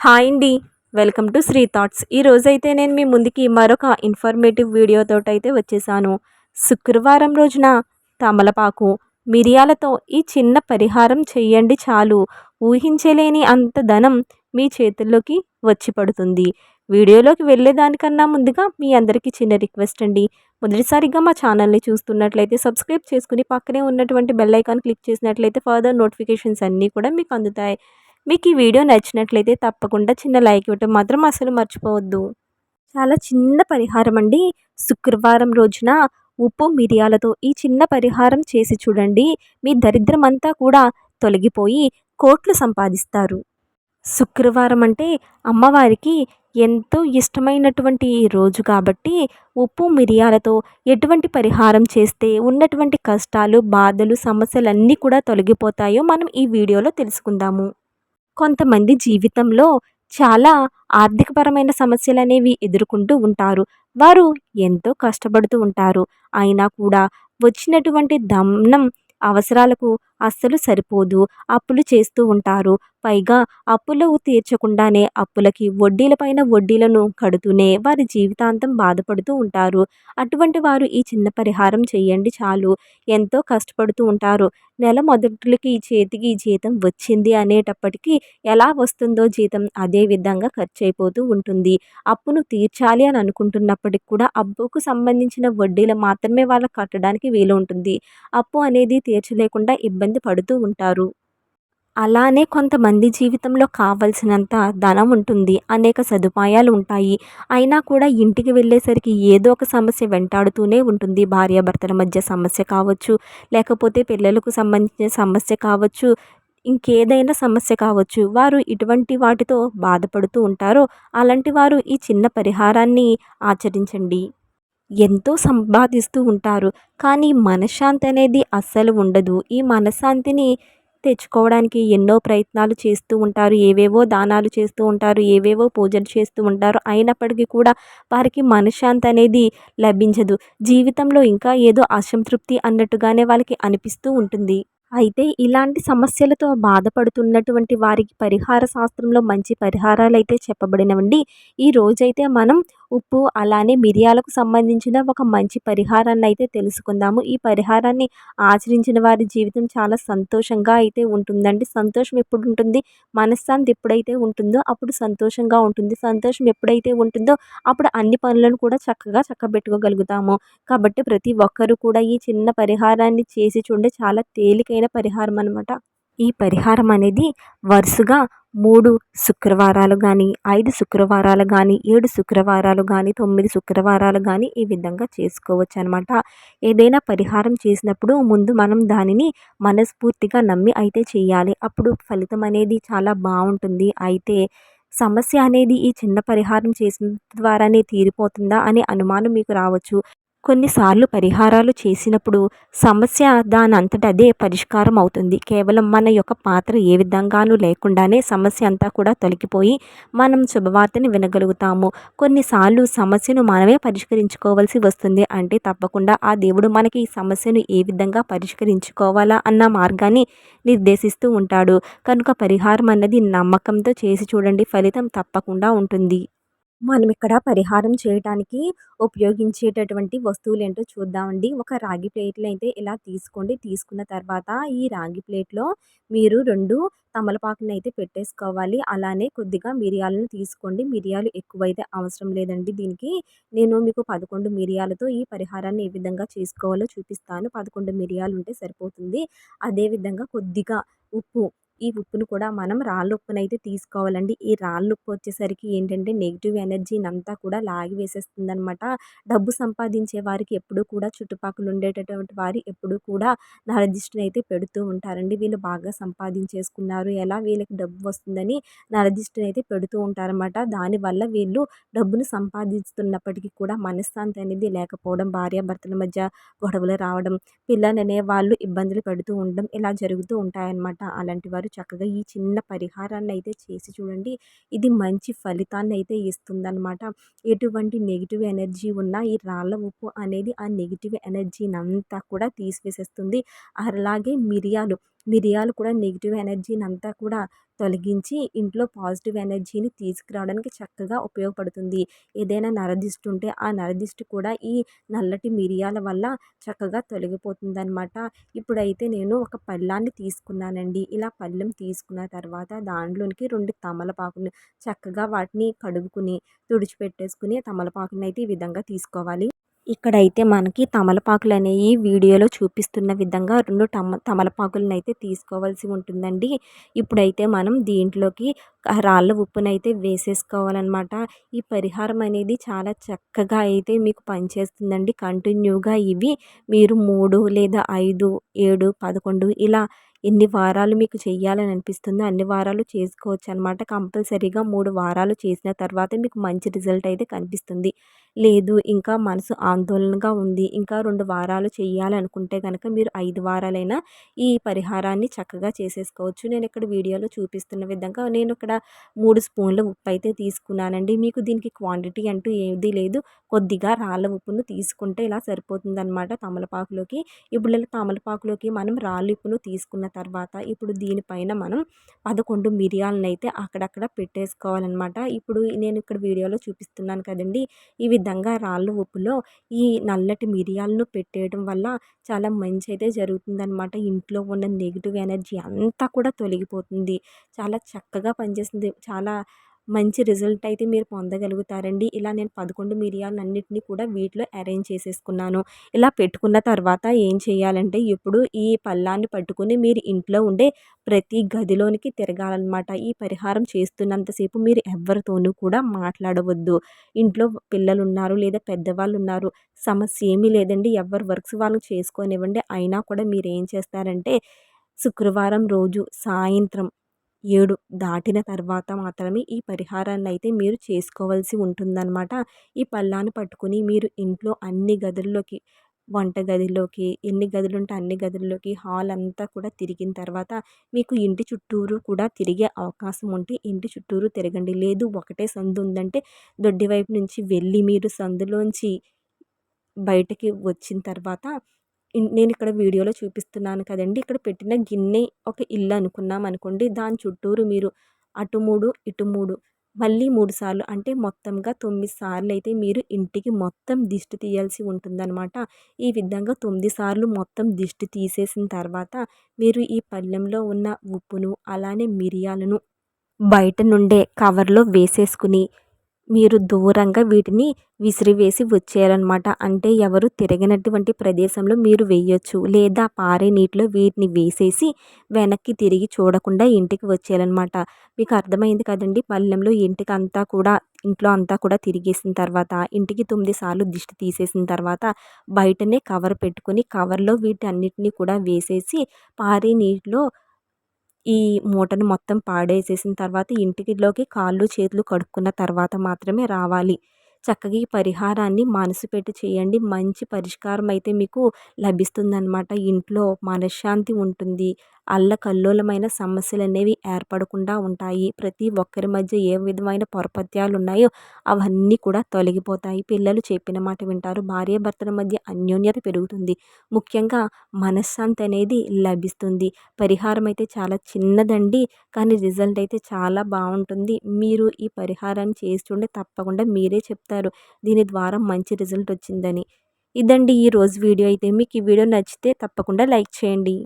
Hi అండి. Welcome to Sri thoughts. ఈరోజైతే నేను మీ ముందుకి మరొక ఇన్ఫర్మేటివ్ వీడియోతో అయితే వచ్చేసాను. శుక్రవారం రోజున తమలపాకు మిరియాలతో ఈ చిన్న పరిహారం చేయండి చాలు. ఊహించలేని అంత ధనం మీ చేతుల్లోకి వచ్చి పడుతుంది. వీడియోలోకి వెళ్ళేదానికన్నా ముందుగా మీ అందరికీ చిన్న రిక్వెస్ట్ అండి. మొదటిసారిగా మా ఛానల్ని చూస్తున్నట్లయితే సబ్స్క్రైబ్ చేసుకుని పక్కనే ఉన్నటువంటి బెల్ ఐకాన్ క్లిక్ చేసినట్లయితే ఫర్దర్ నోటిఫికేషన్స్ అన్నీ కూడా మీకు అందుతాయి. మీకు ఈ వీడియో నచ్చినట్లయితే తప్పకుండా చిన్న లైక్ ఇవ్వటం మాత్రం అసలు మర్చిపోవద్దు. చాలా చిన్న పరిహారం అండి. శుక్రవారం రోజున ఉప్పు మిరియాలతో ఈ చిన్న పరిహారం చేసి చూడండి. మీ దరిద్రమంతా కూడా తొలగిపోయి కోట్లు సంపాదిస్తారు. శుక్రవారం అంటే అమ్మవారికి ఎంతో ఇష్టమైనటువంటి రోజు కాబట్టి ఉప్పు మిరియాలతో ఎటువంటి పరిహారం చేస్తే ఉన్నటువంటి కష్టాలు బాధలు సమస్యలన్నీ కూడా తొలగిపోతాయో మనం ఈ వీడియోలో తెలుసుకుందాము. కొంతమంది జీవితంలో చాలా ఆర్థికపరమైన సమస్యలు అనేవి ఎదుర్కొంటూ ఉంటారు. వారు ఎంతో కష్టపడుతూ ఉంటారు. అయినా కూడా వచ్చినటువంటి దమ్నం అవసరాలకు అస్సలు సరిపోదు. అప్పులు చేస్తూ ఉంటారు. పైగా అప్పులు తీర్చకుండానే అప్పులకి వడ్డీలపైన వడ్డీలను కడుతూనే వారి జీవితాంతం బాధపడుతూ ఉంటారు. అటువంటి వారు ఈ చిన్న పరిహారం చేయండి చాలు. ఎంతో కష్టపడుతూ ఉంటారు. నెల మొదటికి చేతికి జీతం వచ్చింది అనేటప్పటికీ ఎలా వస్తుందో జీతం అదే విధంగా ఖర్చు అయిపోతూ ఉంటుంది. అప్పును తీర్చాలి అని అనుకుంటున్నప్పటికి కూడా అప్పుకు సంబంధించిన వడ్డీలు మాత్రమే వాళ్ళకి కట్టడానికి వీలు ఉంటుంది. అప్పు అనేది తీర్చలేకుండా ఇబ్బంది పడుతూ ఉంటారు. అలానే కొంతమంది జీవితంలో కావలసినంత ధనం ఉంటుంది అనేక సదుపాయాలు ఉంటాయి. అయినా కూడా ఇంటికి వెళ్ళేసరికి ఏదో ఒక సమస్య వెంటాడుతూనే ఉంటుంది. భార్యాభర్తల మధ్య సమస్య కావచ్చు లేకపోతే పిల్లలకు సంబంధించిన సమస్య కావచ్చు ఇంకేదైనా సమస్య కావచ్చు. వారు ఇటువంటి వాటితో బాధపడుతూ ఉంటారో అలాంటి వారు ఈ చిన్న పరిహారాన్ని ఆచరించండి. ఎంతో సంపాదిస్తూ ఉంటారు. కానీ మనశ్శాంతి అనేది అస్సలు ఉండదు. ఈ మనశ్శాంతిని తెచ్చుకోవడానికి ఎన్నో ప్రయత్నాలు చేస్తూ ఉంటారు. ఏవేవో దానాలు చేస్తూ ఉంటారు. ఏవేవో పూజలు చేస్తూ ఉంటారు. అయినప్పటికీ కూడా వారికి మనశ్శాంతి అనేది లభించదు. జీవితంలో ఇంకా ఏదో అసంతృప్తి అన్నట్టుగానే వాళ్ళకి అనిపిస్తూ ఉంటుంది. అయితే ఇలాంటి సమస్యలతో బాధపడుతున్నటువంటి వారికి పరిహార శాస్త్రంలో మంచి పరిహారాలు అయితే చెప్పబడినవండి. ఈ రోజైతే మనం ఉప్పు అలానే మిరియాలకు సంబంధించిన ఒక మంచి పరిహారాన్ని అయితే తెలుసుకుందాము. ఈ పరిహారాన్ని ఆచరించిన వారి జీవితం చాలా సంతోషంగా అయితే ఉంటుందండి. సంతోషం ఎప్పుడు ఉంటుంది? మనశ్శాంతి ఎప్పుడైతే ఉంటుందో అప్పుడు సంతోషంగా ఉంటుంది. సంతోషం ఎప్పుడైతే ఉంటుందో అప్పుడు అన్ని పనులను కూడా చక్కగా చక్కబెట్టుకోగలుగుతాము. కాబట్టి ప్రతి ఒక్కరూ కూడా ఈ చిన్న పరిహారాన్ని చేసి చూడండి. చాలా తేలికైన పరిహారం అనమాట ఈ పరిహారం అనేది వరుసగా మూడు శుక్రవారాలు కానీ ఐదు శుక్రవారాలు కానీ ఏడు శుక్రవారాలు కానీ తొమ్మిది శుక్రవారాలు కానీ ఈ విధంగా చేసుకోవచ్చు అనమాట ఏదైనా పరిహారం చేసినప్పుడు ముందు మనం దానిని మనస్ఫూర్తిగా నమ్మి అయితే చేయాలి. అప్పుడు ఫలితం అనేది చాలా బాగుంటుంది. అయితే సమస్య అనేది ఈ చిన్న పరిహారం చేసిన ద్వారానే తీరిపోతుందా అనే అనుమానం మీకు రావచ్చు. కొన్నిసార్లు పరిహారాలు చేసినప్పుడు సమస్య దానంతట అదే పరిష్కారం అవుతుంది కేవలం మన యొక్క పాత్ర ఏ విధంగానూ లేకుండానే సమస్య అంతా కూడా తొలగిపోయి మనం శుభవార్తని వినగలుగుతాము. కొన్నిసార్లు సమస్యను మనమే పరిష్కరించుకోవాల్సి వస్తుంది. అంటే తప్పకుండా ఆ దేవుడు మనకి ఈ సమస్యను ఏ విధంగా పరిష్కరించుకోవాలా అన్న మార్గాన్ని నిర్దేశిస్తూ ఉంటాడు. కనుక పరిహారం అన్నది నమ్మకంతో చేసి చూడండి. ఫలితం తప్పకుండా ఉంటుంది. మనం ఇక్కడ పరిహారం చేయటానికి ఉపయోగించేటటువంటి వస్తువులు ఏంటో చూద్దామండి. ఒక రాగి ప్లేట్లు అయితే ఇలా తీసుకోండి. తీసుకున్న తర్వాత ఈ రాగి ప్లేట్లో మీరు రెండు తమలపాకులను అయితే పెట్టేసుకోవాలి. అలానే కొద్దిగా మిరియాలను తీసుకోండి. మిరియాలు ఎక్కువైతే అవసరం లేదండి దీనికి. నేను మీకు పదకొండు మిరియాలతో ఈ పరిహారాన్ని ఏ విధంగా చేసుకోవాలో చూపిస్తాను. పదకొండు మిరియాలు ఉంటే సరిపోతుంది అదేవిధంగా కొద్దిగా ఉప్పు ఈ ఉప్పును కూడా మనం రాళ్ళ ఉప్పును అయితే తీసుకోవాలండి. ఈ రాళ్ళ ఉప్పు వచ్చేసరికి ఏంటంటే నెగిటివ్ ఎనర్జీని అంతా కూడా లాగి వేసేస్తుంది అనమాట డబ్బు సంపాదించే వారికి ఎప్పుడూ కూడా చుట్టుపక్కల ఉండేటటువంటి వారి ఎప్పుడూ కూడా నరదిష్టిని అయితే పెడుతూ ఉంటారండి. వీళ్ళు బాగా సంపాదించేసుకున్నారు. ఎలా వీళ్ళకి డబ్బు వస్తుందని నరదిష్టిని అయితే పెడుతూ ఉంటారన్నమాట. దానివల్ల వీళ్ళు డబ్బును సంపాదిస్తున్నప్పటికీ కూడా మనశ్శాంతి అనేది లేకపోవడం భార్యాభర్తల మధ్య గొడవలు రావడం పిల్లలు వాళ్ళు ఇబ్బందులు పెడుతూ ఉండడం ఇలా జరుగుతూ ఉంటాయన్నమాట. అలాంటి వారు చక్కగా ఈ చిన్న పరిహారాన్ని అయితే చేసి చూడండి. ఇది మంచి ఫలితాన్ని అయితే ఇస్తుందన్నమాట. ఎటువంటి నెగిటివ్ ఎనర్జీ ఉన్న ఈ రాళ్ళ ఉప్పు అనేది ఆ నెగిటివ్ ఎనర్జీని అంతా కూడా తీసివేసేస్తుంది. అలాగే మిరియాలు మిరియాలు కూడా నెగిటివ్ ఎనర్జీని అంతా కూడా తొలగించి ఇంట్లో పాజిటివ్ ఎనర్జీని తీసుకురావడానికి చక్కగా ఉపయోగపడుతుంది. ఏదైనా నరదిష్టి ఉంటే ఆ నరదిష్టి కూడా ఈ నల్లటి మిరియాల వల్ల చక్కగా తొలగిపోతుంది అనమాట ఇప్పుడైతే నేను ఒక పళ్ళాన్ని తీసుకున్నానండి. ఇలా పళ్ళెం తీసుకున్న తర్వాత దాంట్లోనికి రెండు తమలపాకులు చక్కగా వాటిని కడుగుకుని తుడిచిపెట్టేసుకుని తమలపాకుని అయితే ఈ విధంగా తీసుకోవాలి. ఇక్కడైతే మనకి తమలపాకులు అనేవి వీడియోలో చూపిస్తున్న విధంగా రెండు తమ తమలపాకులను అయితే తీసుకోవాల్సి ఉంటుందండి. ఇప్పుడైతే మనం దీంట్లోకి రాళ్ళ ఉప్పునైతే వేసేసుకోవాలన్నమాట. ఈ పరిహారం అనేది చాలా చక్కగా అయితే మీకు పనిచేస్తుందండి. కంటిన్యూగా ఇవి మీరు మూడు లేదా ఐదు ఏడు పదకొండు ఇలా ఎన్ని వారాలు మీకు చేయాలని అనిపిస్తుందో అన్ని వారాలు చేసుకోవచ్చు అనమాట కంపల్సరీగా మూడు వారాలు చేసిన తర్వాత మీకు మంచి రిజల్ట్ అయితే కనిపిస్తుంది. లేదు ఇంకా మనసు ఆందోళనగా ఉంది ఇంకా రెండు వారాలు చేయాలనుకుంటే కనుక మీరు ఐదు వారాలైనా ఈ పరిహారాన్ని చక్కగా చేసేసుకోవచ్చు. నేను ఇక్కడ వీడియోలో చూపిస్తున్న విధంగా నేను ఇక్కడ మూడు స్పూన్ల ఉప్పు అయితే తీసుకున్నానండి. మీకు దీనికి క్వాంటిటీ అంటూ ఏది లేదు. కొద్దిగా రాళ్ళ ఉప్పును తీసుకుంటే ఇలా సరిపోతుంది అనమాట తమలపాకులోకి. ఇప్పుడు ఇలా తమలపాకులోకి మనం రాళ్ళ ఉప్పును తీసుకున్న తర్వాత ఇప్పుడు దీనిపైన మనం పదకొండు మిరియాలను అయితే అక్కడక్కడ పెట్టేసుకోవాలన్నమాట. ఇప్పుడు నేను ఇక్కడ వీడియోలో చూపిస్తున్నాను కదండి. ఈ విధంగా విధంగా రాళ్ళ ఉప్పులో ఈ నల్లటి మిరియాలను పెట్టేయడం వల్ల చాలా మంచి అయితే జరుగుతుందన్నమాట. ఇంట్లో ఉన్న నెగిటివ్ ఎనర్జీ అంతా కూడా తొలగిపోతుంది. చాలా చక్కగా పనిచేస్తుంది. చాలా మంచి రిజల్ట్ అయితే మీరు పొందగలుగుతారండి. ఇలా నేను పదకొండు మిరియాలన్నింటినీ కూడా వీటిలో అరేంజ్ చేసేసుకున్నాను. ఇలా పెట్టుకున్న తర్వాత ఏం చేయాలంటే ఇప్పుడు ఈ పళ్ళాన్ని పట్టుకుని మీరు ఇంట్లో ఉండే ప్రతి గదిలోనికి తిరగాలన్నమాట. ఈ పరిహారం చేస్తున్నంతసేపు మీరు ఎవరితోనూ కూడా మాట్లాడవద్దు. ఇంట్లో పిల్లలు ఉన్నారు లేదా పెద్దవాళ్ళు ఉన్నారు సమస్య ఏమీ లేదండి. ఎవరు వర్క్స్ వాళ్ళు చేసుకోనివ్వండి. అయినా కూడా మీరు ఏం చేస్తారంటే శుక్రవారం రోజు సాయంత్రం ఏడు దాటిన తర్వాత మాత్రమే ఈ పరిహారాన్ని అయితే మీరు చేసుకోవాల్సి ఉంటుందన్నమాట. ఈ పళ్ళాన్ని పట్టుకుని మీరు ఇంట్లో అన్ని గదుల్లోకి వంట గదిలోకి ఎన్ని గదులు ఉంటే అన్ని గదుల్లోకి హాల్ అంతా కూడా తిరిగిన తర్వాత మీకు ఇంటి చుట్టూరు కూడా తిరిగే అవకాశం ఉంటే ఇంటి చుట్టూరు తిరగండి. లేదు ఒకటే సందు ఉందంటే దొడ్డి వైపు నుంచి వెళ్ళి మీరు సందులోంచి బయటకి వచ్చిన తర్వాత నేను ఇక్కడ వీడియోలో చూపిస్తున్నాను కదండి. ఇక్కడ పెట్టిన గిన్నె ఒక ఇల్లు అనుకున్నాం అనుకోండి. దాని చుట్టూరు మీరు అటు మూడు ఇటు మూడు మళ్ళీ మూడు సార్లు అంటే మొత్తంగా తొమ్మిది సార్లు అయితే మీరు ఇంటికి మొత్తం దిష్టి తీయాల్సి ఉంటుందన్నమాట. ఈ విధంగా తొమ్మిది సార్లు మొత్తం దిష్టి తీసేసిన తర్వాత మీరు ఈ పళ్ళెంలో ఉన్న ఉప్పును అలానే మిరియాలను బయట నుండే కవర్లో వేసేసుకుని మీరు దూరంగా వీటిని విసిరివేసి వచ్చేయాలన్నమాట. అంటే ఎవరు తిరగనటువంటి ప్రదేశంలో మీరు వేయొచ్చు. లేదా పారే నీటిలో వీటిని వేసేసి వెనక్కి తిరిగి చూడకుండా ఇంటికి వచ్చేయాలన్నమాట. మీకు అర్థమైంది కదండి? పల్లెంలో ఇంటికి అంతా కూడా ఇంట్లో అంతా కూడా తిరిగేసిన తర్వాత ఇంటికి తొమ్మిది సార్లు దిష్టి తీసేసిన తర్వాత బయటనే కవర్ పెట్టుకొని కవర్లో వీటన్నిటిని కూడా వేసేసి పారే నీటిలో ఈ మూటను మొత్తం పాడేసేసిన తర్వాత ఇంటికిలోకి కాళ్ళు చేతులు కడుక్కున్న తర్వాత మాత్రమే రావాలి. చక్కగా ఈ పరిహారాన్ని మనసు పెట్టి చేయండి. మంచి పరిష్కారం అయితే మీకు లభిస్తుందన్నమాట. ఇంట్లో మనశ్శాంతి ఉంటుంది. అల్లకల్లోలమైన సమస్యలు అనేవి ఏర్పడకుండా ఉంటాయి. ప్రతి ఒక్కరి మధ్య ఏ విధమైన పొరపత్యాలు ఉన్నాయో అవన్నీ కూడా తొలగిపోతాయి. పిల్లలు చెప్పిన మాట వింటారు. భార్యాభర్తల మధ్య అన్యోన్యత పెరుగుతుంది. ముఖ్యంగా మనశ్శాంతి అనేది లభిస్తుంది. పరిహారం అయితే చాలా చిన్నదండి కానీ రిజల్ట్ అయితే చాలా బాగుంటుంది. మీరు ఈ పరిహారాన్ని చేస్తుండే తప్పకుండా మీరే చెప్తారు. దీని ద్వారా మంచి రిజల్ట్ వచ్చిందని. ఇదండి ఈ రోజు వీడియో. అయితే మీకు ఈ వీడియో నచ్చితే తప్పకుండా లైక్ చేయండి.